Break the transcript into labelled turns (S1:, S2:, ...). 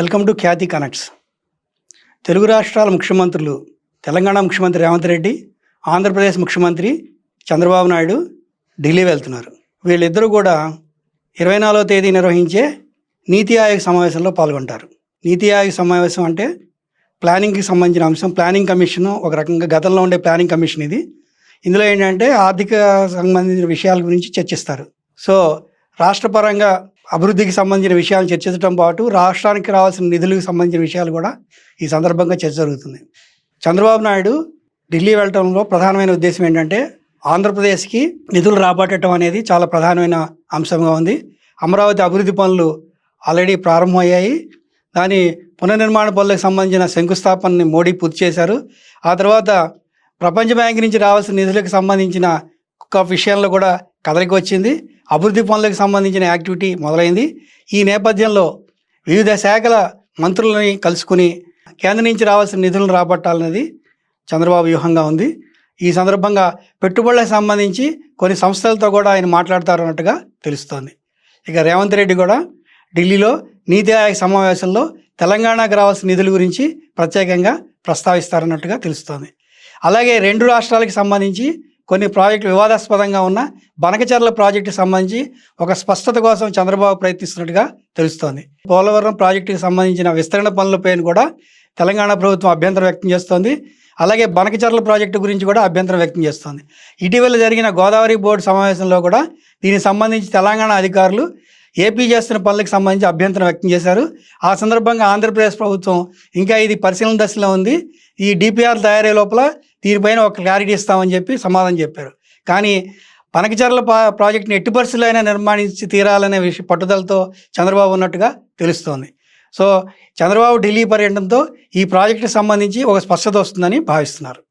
S1: Welcome to Khyati connects. Telugu రాష్ట్రాల ముఖ్యమంత్రులు తెలంగాణ ముఖ్యమంత్రి రేవంత్ రెడ్డి ఆంధ్రప్రదేశ్ ముఖ్యమంత్రి చంద్రబాబు నాయుడు ఢిల్లీ వెళ్తున్నారు. వీళ్ళిద్దరూ కూడా ఇరవై నాలుగో తేదీ నిర్వహించే నీతి ఆయోగ్ సమావేశంలో పాల్గొంటారు. నీతి ఆయోగ్ సమావేశం అంటే ప్లానింగ్కి సంబంధించిన అంశం. ప్లానింగ్ కమిషన్ ఒక రకంగా గతంలో ఉండే ప్లానింగ్ కమిషన్ ఇది. ఇందులో ఏంటంటే ఆర్థిక సంబంధించిన విషయాల గురించి చర్చిస్తారు. సో రాష్ట్రపరంగా అభివృద్ధికి సంబంధించిన విషయాలు చర్చించడం పాటు రాష్ట్రానికి రావాల్సిన నిధులకు సంబంధించిన విషయాలు కూడా ఈ సందర్భంగా చర్చ జరుగుతుంది. చంద్రబాబు నాయుడు ఢిల్లీ వెళ్ళటంలో ప్రధానమైన ఉద్దేశం ఏంటంటే ఆంధ్రప్రదేశ్కి నిధులు రాబట్టడం అనేది చాలా ప్రధానమైన అంశంగా ఉంది. అమరావతి అభివృద్ధి పనులు ఆల్రెడీ ప్రారంభమయ్యాయి. దాని పునర్నిర్మాణ పనులకు సంబంధించిన శంకుస్థాపనని మోడీ పూర్తి చేశారు. ఆ తర్వాత ప్రపంచ బ్యాంక్ నుంచి రావాల్సిన నిధులకు సంబంధించిన ఒక విషయంలో కూడా కదలికి వచ్చింది. అభివృద్ధి పనులకు సంబంధించిన యాక్టివిటీ మొదలైంది. ఈ నేపథ్యంలో వివిధ శాఖల మంత్రులని కలుసుకుని కేంద్రం నుంచి రావాల్సిన నిధులను రాబట్టాలనేది చంద్రబాబు వ్యూహంగా ఉంది. ఈ సందర్భంగా పెట్టుబడులకు సంబంధించి కొన్ని సంస్థలతో కూడా ఆయన మాట్లాడతారు అన్నట్టుగా తెలుస్తోంది. ఇక రేవంత్ రెడ్డి కూడా ఢిల్లీలో నీతి ఆయోగ్ సమావేశంలో తెలంగాణకు రావాల్సిన నిధుల గురించి ప్రత్యేకంగా ప్రస్తావిస్తారన్నట్టుగా తెలుస్తోంది. అలాగే రెండు రాష్ట్రాలకు సంబంధించి కొన్ని ప్రాజెక్టులు వివాదాస్పదంగా ఉన్న బనకచర్ల ప్రాజెక్టుకి సంబంధించి ఒక స్పష్టత కోసం చంద్రబాబు ప్రయత్నిస్తున్నట్టుగా తెలుస్తోంది. పోలవరం ప్రాజెక్టుకి సంబంధించిన విస్తరణ పనులపైన కూడా తెలంగాణ ప్రభుత్వం అభ్యంతరం వ్యక్తం చేస్తోంది. అలాగే బనకచర్ల ప్రాజెక్టు గురించి కూడా అభ్యంతరం వ్యక్తం చేస్తోంది. ఇటీవల జరిగిన గోదావరి బోర్డు సమావేశంలో కూడా దీనికి సంబంధించి తెలంగాణ అధికారులు ఏపీ చేస్తున్న పనులకు సంబంధించి అభ్యంతరం వ్యక్తం చేశారు. ఆ సందర్భంగా ఆంధ్రప్రదేశ్ ప్రభుత్వం ఇంకా ఇది పరిశీలన దశలో ఉంది. ఈ డిపిఆర్ తయారయ్యే లోపల దీనిపైన ఒక క్లారిటీ ఇస్తామని చెప్పి సమాధానం చెప్పారు. కానీ పనకచర్ల పా- ప్రాజెక్టుని ఎట్టి పరిస్థితులు అయినా నిర్మాణించి తీరాలనే విషయ పట్టుదలతో చంద్రబాబు ఉన్నట్టుగా తెలుస్తోంది. సో చంద్రబాబు ఢిల్లీ పర్యటనతో ఈ ప్రాజెక్టుకి సంబంధించి ఒక స్పష్టత వస్తుందని భావిస్తున్నారు.